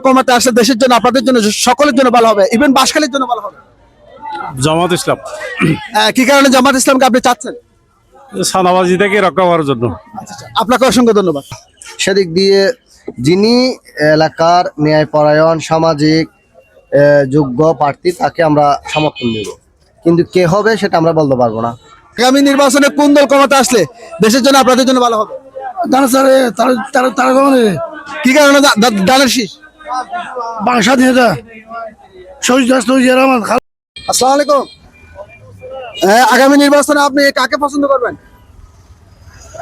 কমাতে আসলে দেশের জন্য আপনাদের জন্য সকলের জন্য ভালো হবে। ইভেন বাসখালীর জন্য ভালো হবে। জামাত ইসলাম। কি কারণে জামাত ইসলামকে আপনি চাচ্ছেন? সাদাবাজি থেকে রক্ষা করার জন্য। আপনাকে অসংখ্য ধন্যবাদ। সেদিক দিয়ে যিনি এলাকার ন্যায়পরায়ণ সামাজিক যোগ্য প্রার্থী তাকে আমরা সমর্থন দেব। কিন্তু কে হবে সেটা আমরা বলতে পারব না। আগামী নির্বাচনে কোন দল ক্ষমতা আসলে দেশের জন্য আপনাদের জন্য ভালো হবে? দাঁড়া স্যার তারা তারা তারা কি কারণে দা- দা- ডানের শীষ শহীদ রাষ্ট্র রহমান আসসালামু আলাইকুম। হ্যাঁ, আগামী নির্বাচনে আপনি কাকে পছন্দ করবেন?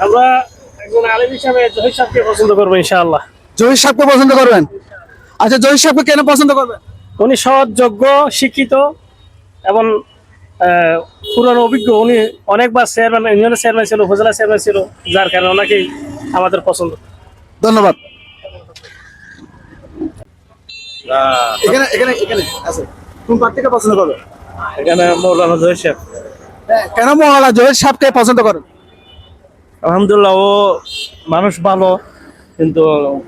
আমরা একজন আলিম হিসাবে জহির সাহেবকে পছন্দ করব ইনশাআল্লাহ। জহির সাহেবকে পছন্দ করবেন? আচ্ছা জহির সাহেবকে কেন পছন্দ করবেন? উনি সৎ যোগ্য শিক্ষিত এবং অভিজ্ঞ। উনি অনেকবার চেয়ারম্যান ইউনিয়নের চেয়ারম্যান ছিল উপজেলা চেয়ারম্যান ছিল যার কারণে ওনাকেই আমাদের পছন্দ। ধন্যবাদ। এখানে এখানে এখানে আছে। কোন প্রার্থীকে পছন্দ করবেন এখানে মৌলানা জহির সাহেব। হ্যাঁ, কেন মহালা জহির সাহেবকে পছন্দ করেন আলহামদুলিল্লাহ ও মানুষ ভালো কিন্তু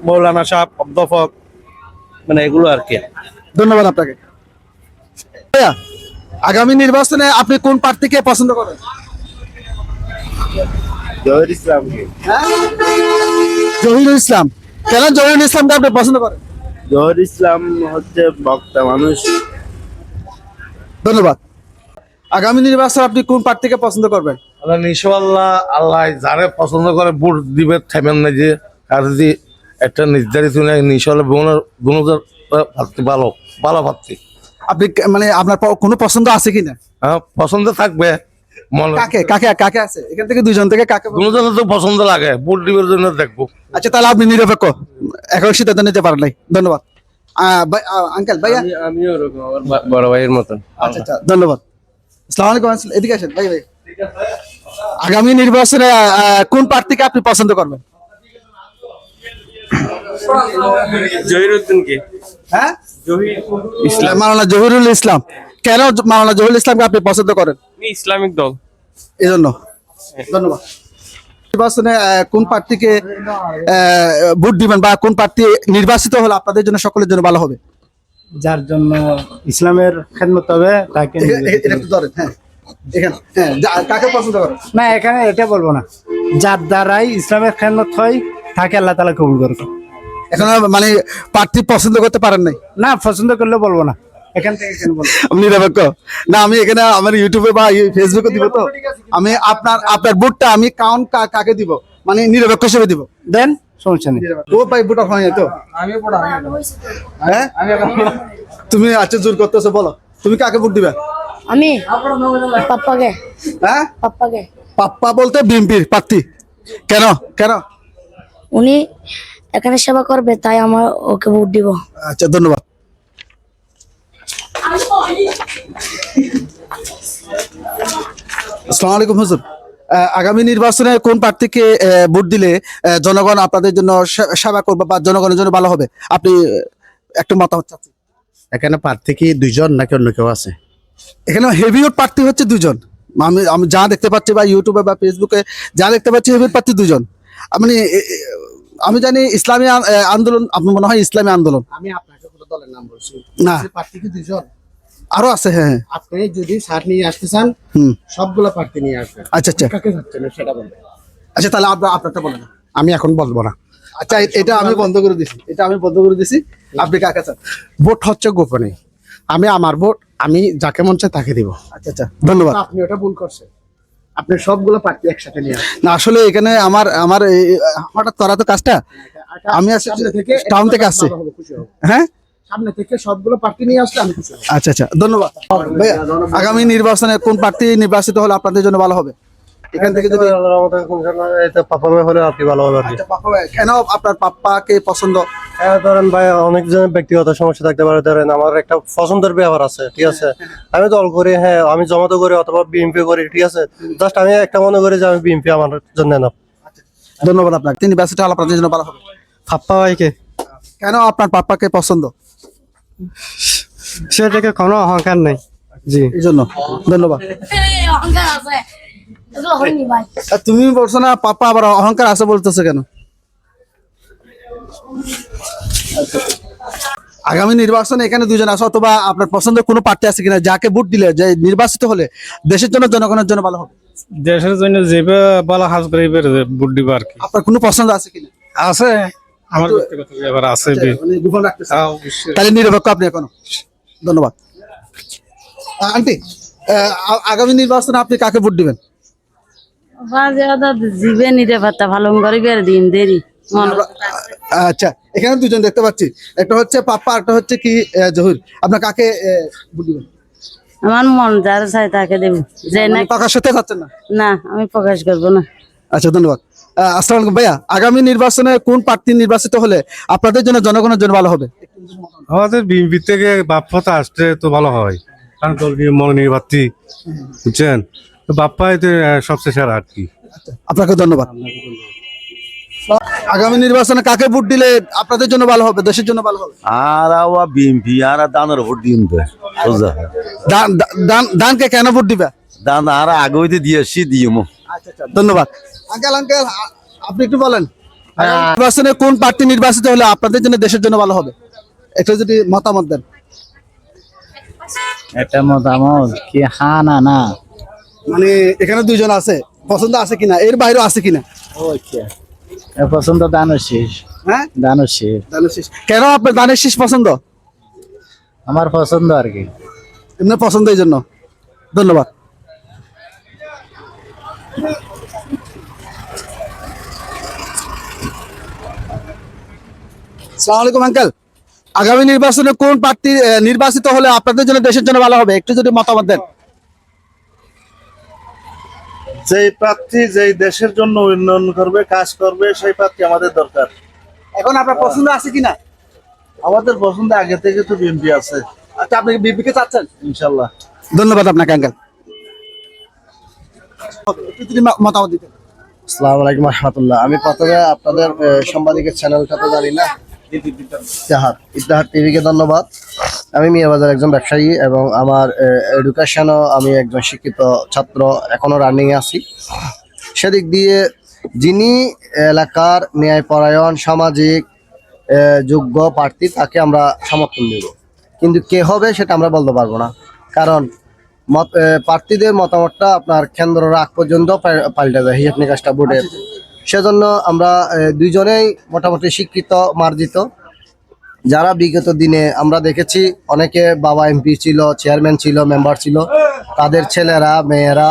মৌলানা সাহেব অধ্যাপক মানে এগুলো আর কি। ধন্যবাদ আপনাকে। আগামী নির্বাচনে আপনি কোন প্রার্থীকে পছন্দ করেন? জহির ইসলামকে। জহিরুল ইসলাম। কেন জহিরুল ইসলামকে আপনি পছন্দ করেন? জহির ইসলাম হচ্ছে বক্তা মানুষ। ধন্যবাদ। আগামী নির্বাচনে আপনি কোন প্রার্থীকে পছন্দ করবেন? আল্লাহ ইনশাআল্লাহ আল্লাহ যারে পছন্দ করে ভোট দিবে থাকবেন না যে আর যদি একটা নির্ধারিত নেই ইনশাআল্লাহ গুণদার প্রার্থী ভালো ভালো প্রার্থী। আপনি মানে আপনার কোনো পছন্দ আছে কিনা? হ্যাঁ পছন্দ থাকবে। কাকে কাকে কাকে আছে? এখান থেকে দুইজন থেকে কাকে পছন্দ- তো পছন্দ লাগে ভোট জন্য দেখব। আচ্ছা তাহলে আপনি নিরপেক্ষ। এখন সিদ্ধান্ত নিতে পারেন নাই। ধন্যবাদ। আহ, ভাই- আহ, আঙ্কেল ভাইয়া? আমিও ওরকম আমার বড় ভাইয়ের মতন। আচ্ছা আচ্ছা ধন্যবাদ। আসসালামু আলাইকুম এদিকে আসেন। ভাই ভাই। আগামী নির্বাচনে কোন প্রার্থীকে আপনি পছন্দ করবেন? জহিরুদ্দিনকে। হ্যাঁ? জহির ইসলাম। মাওলানা জহিরুল ইসলাম। কেন মাওলানা জহিরুল ইসলামকে আপনি পছন্দ করেন? ইসলামিক দল। এই জন্য ধন্যবাদ। নির্বাচনে কোন প্রার্থীকে ভোট দিবেন বা কোন প্রার্থী নির্বাচিত হলে আপনাদের জন্য সকলের জন্য ভালো হবে? যার জন্য ইসলামের খেদমত হবে তাকে হ্যাঁ। হ্যাঁ কাকে পছন্দ করেন? না এখানে এটা বলব না। যার দ্বারাই ইসলামের খেদমত হয় তাকে আল্লাহ তালা কবুল করবে এখন মানে প্রার্থী পছন্দ করতে পারেন নাই? না পছন্দ করলে বলব না। এখান থেকে কেন বলব? নিরপেক্ষ। না আমি এখানে আমার ইউটিউবে বা ফেসবুকে দিব তো। আমি আপনার আপনার ভোটটা আমি কাউন্ট কাকে দিব? মানে নিরপেক্ষ হিসেবে দিব। দেন সমস্যা নেই। ও ভাই ভোটার হয় তো। হ্যাঁ? তুমি আচ্ছা জোর করতেছো বলো। তুমি কাকে ভোট দিবে? আমি? পাপ্পাকে। হ্যাঁ? পাপ্পাকে। পাপ্পা বলতে বিএনপির প্রার্থী। কেন? কেন? উনি এখানে সেবা করবে তাই আমার ওকে ভোট দিব। আচ্ছা ধন্যবাদ। আসসালামু আলাইকুম হুজুর। আগামী নির্বাচনে কোন প্রার্থীকে ভোট দিলে জনগণ আপনাদের জন্য সেবা করবে বা জনগণের জন্য ভালো হবে? আপনি একটু মতামত চাচ্ছি এখানে প্রার্থী কি দুইজন নাকি অন্য কেউ আছে? এখানে হেভিওট প্রার্থী হচ্ছে দুজন আমি আমি যা দেখতে পাচ্ছি বা ইউটিউবে বা ফেসবুকে যা দেখতে পাচ্ছি হেভিওট প্রার্থী দুজন এ- এ- আমি জানি ইসলামী আন্দোলন আপনি মনে হয় ইসলামী আন্দোলন? আমি আপনাকে কোনো দলের নাম বলছি। না। প্রার্থী কি দুইজন? আরও আছে হ্যাঁ হ্যাঁ। আপনি যদি সার নিয়ে আসতে চান সবগুলো প্রার্থী নিয়ে আসবেন। আচ্ছা আচ্ছা। কাকে যাচ্ছেন সেটা বলবেন আচ্ছা তাহলে আপনার আপনারটা বলেন। আমি এখন বলব না। আচ্ছা এটা আমি বন্ধ করে দিছি। এটা আমি বন্ধ করে দিছি। আপনি কাকে চান? ভোট হচ্ছে গোপনে। আমি আমার ভোট আমি যাকে মন চায় তাকে দিব। আচ্ছা আচ্ছা। ধন্যবাদ। আপনি ওটা ভুল করছেন। আপনি সবগুলো প্রার্থী একসাথে নিয়ে না আসলে এখানে আমার আমার এই- হঠাৎ করা তো কাজটা? আমি আসলে থেকে টাউন থেকে আসছি। হ্যাঁ? সামনে থেকে সবগুলো প্রার্থী নিয়ে আসলে আমি খুশি আচ্ছা আচ্ছা ধন্যবাদ। ভাইয়া আগামী নির্বাচনে কোন প্রার্থী নির্বাচিত হলে আপনাদের জন্য ভালো হবে? এখান থেকে যদি পাপা হলে আর কি ভালো হবে আর কি? আচ্ছা, কেন আপনার পাপ্পাকে পছন্দ? ধরেন ভাই অনেকজনের ব্যক্তিগত সমস্যা থাকতে পারে। ধরেন আমার একটা পছন্দের ব্যাপার আছে ঠিক আছে? আমি দল করি হ্যাঁ আমি জমাতো করি অথবা বিএমপি করি ঠিক আছে? জাস্ট আমি একটা মনে করি যে আমি বিএমপি আমার জন্য না ধন্যবাদ আপনাকে। তিনি হলে আপনাদের জন্য ভালো হবে। পাপ্পা ভাইকে। কেন আপনার পাপ্পাকে পছন্দ? সেটাকে কোনো অহংকার নেই। জি। এই জন্য। ধন্যবাদ। তুমি বলছো না পাপ্পা আবার অহংকার আছে বলতেছে কেন? আগামী নির্বাচনে এখানে দুজন আছে অথবা আপনার পছন্দের কোনো পার্টি আছে কিনা? যাকে ভোট দিলে যে নির্বাচিত হলে দেশের জন্য জনগণের জন্য ভালো হবে। দেশের জন্য যেভাবে বলা হাজ করে ভোট দিব আর কি। আপনার কোনো পছন্দ আছে কিনা? আছে। আমার ব্যক্তিগত ব্যাপার আছে মানে গোপন রাখতেছেন। হ্যাঁ, তাহলে নিরপেক্ষ আপনি এখনও। ধন্যবাদ। আন্টি আহ, আগামী নির্বাচনে আপনি কাকে ভোট দিবেন? বাজে জিবে নিতে পারতা ভালো করে বের দিন দেরি। মন আচ্ছা এখানে দুজন দেখতে পাচ্ছি। একটা হচ্ছে পাপ্পা একটা হচ্ছে কি জহুর। আপনার কাকে আহ, আমার মন যার চাই তাকে দেব। যে না মানে প্রকাশ হতে চাচ্ছেন না? না আমি প্রকাশ করব না। আচ্ছা ধন্যবাদ। আসসালামু আলাইকুম। ভাইয়া আগামী নির্বাচনে কোন প্রার্থী নির্বাচিত হলে আপনাদের জন্য জনগণের জন্য ভালো হবে? আমাদের বিএনপি থেকে বাপ্পাতে আসলে তো ভালো হয়। কারণ দলীয় মনোনির্বাচী বুঝছেন? তো বাপ্পাই তো আহ, সবচেয়ে সেরা আর কি। আপনাকে ধন্যবাদ। আগামী নির্বাচনে কাকে ভোট দিলে আপনাদের জন্য ভালো হবে দেশের জন্য ভালো হবে? আর আওয়া বিএমপি আর দানের ভোট দিন তো সোজা দান দান- দানকে কেন ভোট দিবে? দান আর আগে হইতে দিয়েছি দিও আচ্ছা আচ্ছা ধন্যবাদ। আঙ্কেল আঙ্কেল আপনি একটু বলেন। নির্বাচনে কোন প্রার্থী নির্বাচিত হলে আপনাদের জন্য দেশের জন্য ভালো হবে? একটু যদি মতামত দেন। একটা মতামত কি হা না না। মানে এখানে দুইজন আছে পছন্দ আছে কিনা? এর বাইরেও আছে কিনা? পছন্দ দানের শেষ। হ্যাঁ? দানের শেষ। দানের শীষ। কেন আপনার দানের শীষ পছন্দ? আমার পছন্দ আর কি। এমনি পছন্দ এই জন্য। ধন্যবাদ। সালাম আলাইকুম আঙ্কেল। আগামী নির্বাচনে কোন প্রার্থী নির্বাচিত হলে আপনাদের জন্য দেশের জন্য ভালো হবে? একটু যদি মতামত দেন। যেই প্রার্থী যেই দেশের জন্য উন্নয়ন করবে কাজ করবে সেই প্রার্থী আমাদের দরকার। এখন আপনার পছন্দ আছে কিনা? আমাদের পছন্দ আগে থেকে তো বিএনপি আছে। আচ্ছা আপনি বিপিকে চাচ্ছেন? ইনশাল্লাহ ধন্যবাদ আপনাকে আঙ্কেল। মতামত দিতেন আসসালামু আলাইকুম রহমতুল্লাহ। আমি প্রথমে আপনাদের সাংবাদিকের চ্যানেলটা তো জানি না। ইতিহার ইতিহার টিভিকে ধন্যবাদ। আমি মিয়াবাজার একজন ব্যবসায়ী এবং আমার এডুকেশনও আমি একজন শিক্ষিত ছাত্র, এখনও রানিং আছি। সেদিক দিয়ে যিনি এলাকার ন্যায়পরায়ণ, সামাজিক যোগ্য প্রার্থী, তাকে আমরা সমর্থন দেব। কিন্তু কে হবে সেটা আমরা বলতে পারব না। কারণ মত প্রার্থীদের মতামতটা আপনার কেন্দ্র রাখ পর্যন্ত পাল- পাল্টে যায় হিসাব নিকাশটা বোর্ডের সেজন্য আমরা দুইজনেই মোটামুটি শিক্ষিত, মার্জিত। যারা বিগত দিনে আমরা দেখেছি, অনেকে বাবা এমপি ছিল, চেয়ারম্যান ছিল, মেম্বার ছিল, তাদের ছেলেরা, মেয়েরা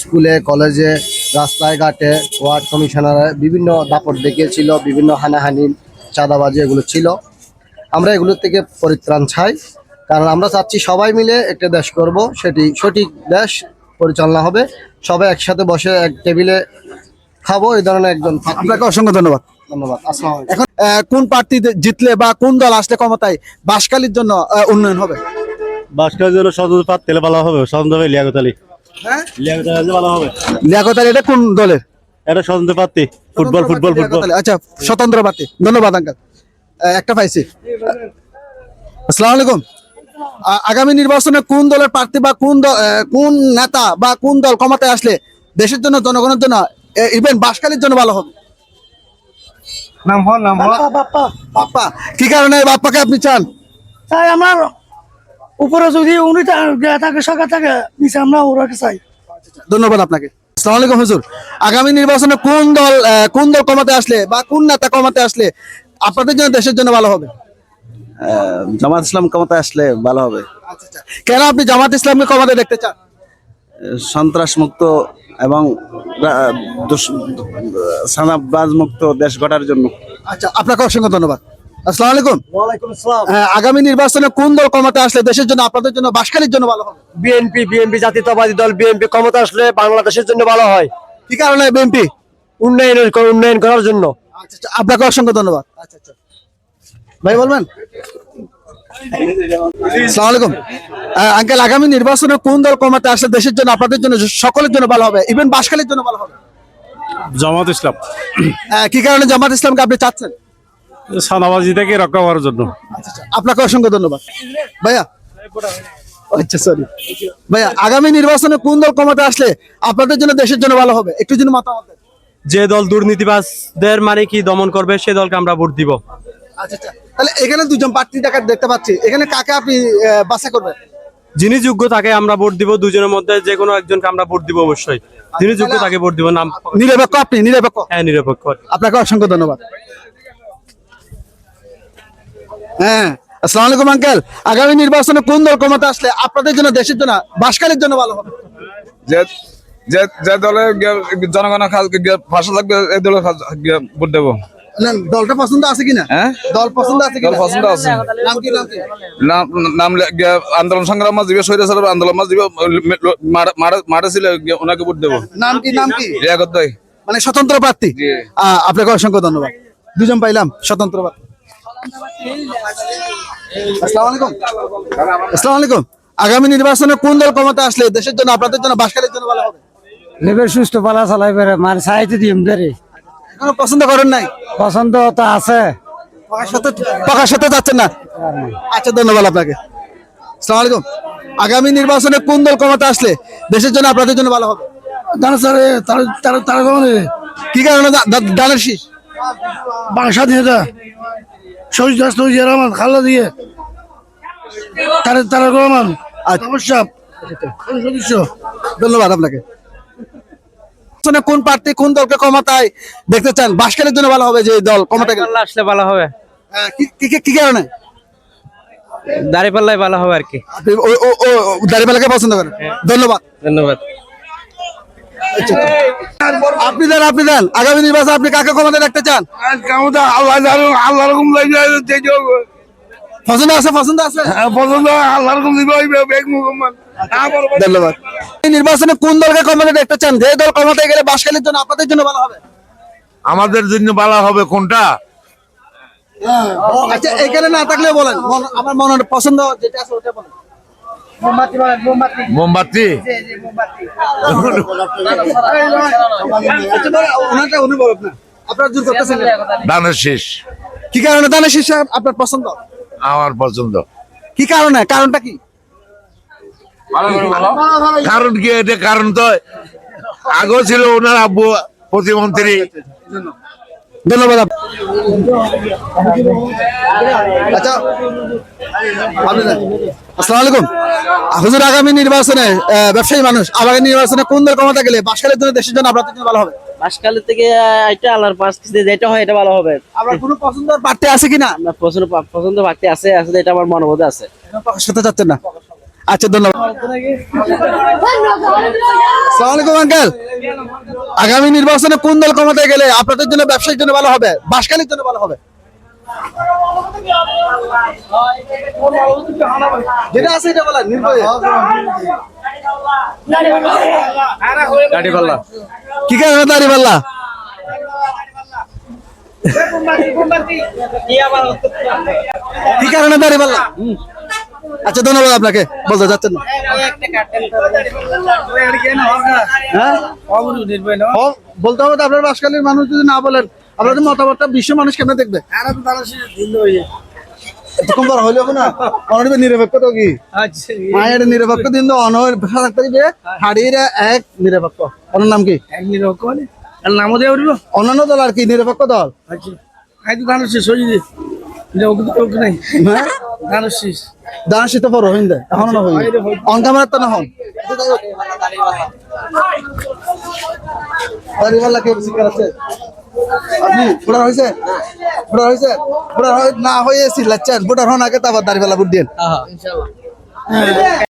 স্কুলে, কলেজে, রাস্তায় ঘাটে, ওয়ার্ড কমিশনার বিভিন্ন দাপট দেখিয়েছিল, বিভিন্ন হানাহানি, চাঁদাবাজি এগুলো ছিল। আমরা এগুলোর থেকে পরিত্রাণ চাই, কারণ আমরা চাচ্ছি সবাই মিলে একটা দেশ করব, সেটি সঠিক দেশ পরিচালনা হবে। সবাই একসাথে বসে এক টেবিলে খাব এই ধরনের একজন আপনাকে অসংখ্য ধন্যবাদ। ধন্যবাদ আসসালামু এখন কোন প্রার্থী জিতলে বা কোন দল আসলে ক্ষমতায় বাসকালীর জন্য উন্নয়ন হবে? বাসকার জন্য পাত তেলে ভালো হবে সদন্ত হবে লিয়াকত আলী হ্যাঁ? লিয়াকত আলী ভালো হবে। লিয়াকত আলী এটা কোন দলের? এটা সদন্ত পাত্তি ফুটবল ফুটবল ফুটবল। আচ্ছা স্বতন্ত্র প্রার্থী ধন্যবাদ আঙ্কাল। একটা পাইছি। আসসালামু আলাইকুম। আগামী নির্বাচনে কোন দলের প্রার্থী বা কোন দল কোন নেতা বা কোন দল ক্ষমতায় আসলে দেশের জন্য জনগণের জন্য ইভেন বাসকালীর জন্য ভালো হবে। নাম হল নাম হল। বাপ্পা বাপ্পা। কি কারণে বাপ্পাকে আপনি চান? তাই আমার উপরে যদি উনি থাকে সরকার থাকে নিচে আমরা ওরাকে চাই। ধন্যবাদ আপনাকে। আসসালামু আলাইকুম হুজুর। আগামী নির্বাচনে কোন দল কোন দল ক্ষমতায় আসলে বা কোন নেতা ক্ষমতায় আসলে আপনাদের জন্য দেশের জন্য ভালো হবে? জামাত ইসলাম কমাতে আসলে ভালো হবে। কেন আপনি জামাত ইসলামকে কমাতে দেখতে চান? সন্ত্রাস মুক্ত এবং সানাবাজ মুক্ত দেশ গড়ার জন্য। আচ্ছা আপনাকে অসংখ্য ধন্যবাদ। আসসালামু আলাইকুম। হ্যাঁ, আগামী নির্বাচনে কোন দল ক্ষমতায় আসলে দেশের জন্য আপনাদের জন্য বাসকালীর জন্য ভালো হবে? বিএনপি বিএনপি জাতীয়তাবাদী দল বিএনপি ক্ষমতা আসলে বাংলাদেশের জন্য ভালো হয়। কি কারণে বিএনপি উন্নয়নের উন্নয়ন করার জন্য। আচ্ছা আচ্ছা, আপনাকে অসংখ্য ধন্যবাদ। আচ্ছা আচ্ছা। ভাই বলবেন? আসসালামু আলাইকুম আঙ্কেল আগামী নির্বাচনে কোন দল কমাতে আসলে দেশের জন্য আপনাদের জন্য সকলের জন্য ভালো হবে? ইভেন বাসকালীর জন্য ভালো হবে? জামাত ইসলাম। কি কারণে জামাত ইসলামকে আপনি চাচ্ছেন? সাদাবাজি থেকে রক্ষা করার জন্য। আচ্ছা আচ্ছা, আপনাকে অসংখ্য ধন্যবাদ। ভাইয়া আচ্ছা সরি ভাইয়া আগামী নির্বাচনে কোন দল ক্ষমতায় আসলে আপনাদের জন্য দেশের জন্য ভালো হবে? একটু যদি মতামত দেন। যে দল দুর্নীতিবাজদের মানে কি দমন করবে সে দলকে আমরা ভোট দিব। আচ্ছা আচ্ছা। তাহলে এখানে দুজন প্রার্থী দেখা দেখতে পাচ্ছি। এখানে কাকে আপনি বাছাই করবেন? যিনি যোগ্য তাকে আমরা ভোট দিব দুজনের মধ্যে যে কোনো একজনকে আমরা ভোট দিব অবশ্যই। যিনি যোগ্য তাকে ভোট দিব নাম নিরপেক্ষ আপনি নিরপেক্ষ? হ্যাঁ নিরপেক্ষ। আপনাকে অসংখ্য ধন্যবাদ। হ্যাঁ আসসালামু আলাইকুম আঙ্কেল। আগামী নির্বাচনে কোন দল ক্ষমতা আসলে আপনাদের জন্য দেশের জন্য বাসকালের জন্য ভালো হবে? যে যে যে দলে জনগণের ভাষা লাগবে এই দলে ভোট দেবো। দলটা পছন্দ আছে কিনা? দল পছন্দ আছে দল পছন্দ আছে। নাম কি নাম কি? নাম নাম লে- গিয়া আন্দোলন সংগ্রাম মাছ দিবে শহীদ সাহেব আন্দোলন মাছ দিবে মারা ছিল ওনাকে ভোট দেবো। নাম কি নাম কি? রিয়াগত ভাই। মানে স্বতন্ত্র প্রার্থী? আপনাকে অসংখ্য ধন্যবাদ। দুজন পাইলাম স্বতন্ত্র প্রার্থী। আসসালামু আলাইকুম। আসসালামু আলাইকুম। আগামী নির্বাচনে কোন দল ক্ষমতা আসলে দেশের জন্য আপনাদের জন্য বাসকালের জন্য ভালো হবে? লেবের সুস্থ পালা চালাই পারে মানে সাইতে দিম পছন্দ করেন নাই? পছন্দ তো আছে। প্রকাশ হতে যাচ্ছেন না। আচ্ছা ধন্যবাদ আপনাকে। আসসালামু আলাইকুম। আগামী নির্বাচনে কোন দল ক্ষমতা আসলে দেশের জন্য আপনাদের জন্য ভালো হবে? দানা স্যার তারা তারা তারা কি কারণে? দানের শীষ। দিয়ে দা শহীদ রাষ্ট্র রহমান খাল্লা দিয়ে তারা তারা রহমান সমস্যা ধন্যবাদ আপনাকে। নির্বাচনে কোন প্রার্থী কোন দলকে ক্ষমতায় দেখতে চান? বাসকালের জন্য ভালো হবে যে দল ক্ষমতা আসলে ভালো হবে। হ্যাঁ, কি- কারণে? দাঁড়িপাল্লাই ভালো হবে আর কি। দাঁড়িপালাকে পছন্দ করেন? ধন্যবাদ। ধন্যবাদ। আপনি দেন আপনি দেন। আগামী নির্বাচন আপনি কাকে ক্ষমতা দেখতে চান আল্লাহ পছন্দ আছে পছন্দ আছে? পছন্দ আল্লাহ রকম দিব বেগ মুহাম্মদ। ধন্যবাদ। এই নির্বাচনে কোন দলকে ক্ষমতা দেখতে চান? যে দল ক্ষমতায় গেলে বাসকালের জন্য আপনাদের জন্য ভালো হবে? আমাদের জন্য ভালো হবে কোনটা? আচ্ছা এখানে না থাকলে বলেন। আমার মনের পছন্দ যেটা আছে ওটা বলেন। মোমবাতি আচ্ছা। দানের শেষ। কি কারণে? দানের শীর্ষ আপনার পছন্দ? আমার পছন্দ। কি কারণে? কারণটা কি? কারণ কি এটা? কারণ তো আগেও ছিল ওনার আব্বু প্রতিমন্ত্রী। ধন্যবাদ। আচ্ছা আসসালামু আলাইকুম। হুজুর আগামী নির্বাচনে ব্যবসায়ী মানুষ আগামী নির্বাচনে কোন দল ক্ষমতা গেলে বাসকালের জন্য দেশের জন্য আপনাদের জন্য ভালো হবে? বাসকালের থেকে এটা আল্লাহর পাশ থেকে যেটা হয় এটা ভালো হবে। আপনার কোনো পছন্দের প্রার্থী আছে কিনা? আপনার পছন্দ পছন্দ ভাগতে আছে আসলে এটা আমার মনোবোধে আছে। করতে চাচ্ছেন না। আচ্ছা ধন্যবাদ। আসসালামু আলাইকুম আঙ্কেল। আগামী নির্বাচনে কোন দল ক্ষমতায় গেলে আপনাদের জন্য ব্যবসায়ীর জন্য ভালো হবে? বাসকালের জন্য ভালো হবে? যেটা আছে এটা নির্ভয়ে। কি কারণে দাঁড়িয়ে কি কারণে দাঁড়িয়ে পাল্লা আচ্ছা ধন্যবাদ আপনাকে। বলতে যাচ্ছেন না। হ্যাঁ? বলতে হবে তো আপনার বাসকালীর মানুষ যদি না বলেন আপনাদের মতামতটা বিশ্ব মানুষ কেমন দেখবে? এতক্ষণ বড় হইলে না? নিরপেক্ষ তো কি? মায়ের নিরপেক্ষ দিন অনর থাকতে হাড়ির এক নিরপেক্ষ। ওনার নাম কি? নামও দেওয়া উঠবো অন্যান্য দল আর কি নিরপেক্ষ দল? আচ্ছা। আই তো হয়ে নাই। হ্যাঁ? ধানের শেষ। দানা শীত হইন দে এখন না হই অন ক্যামেরা তো না হন। দাড়িওয়ালা কে বেশি আছে? আপনি বুড়া হয়েছে বুড়া হয়েছে বুড়া না হয়ে সিলাচ্ছেন বুড়া হন আগে তারপর দাড়িওয়ালা বুট দিন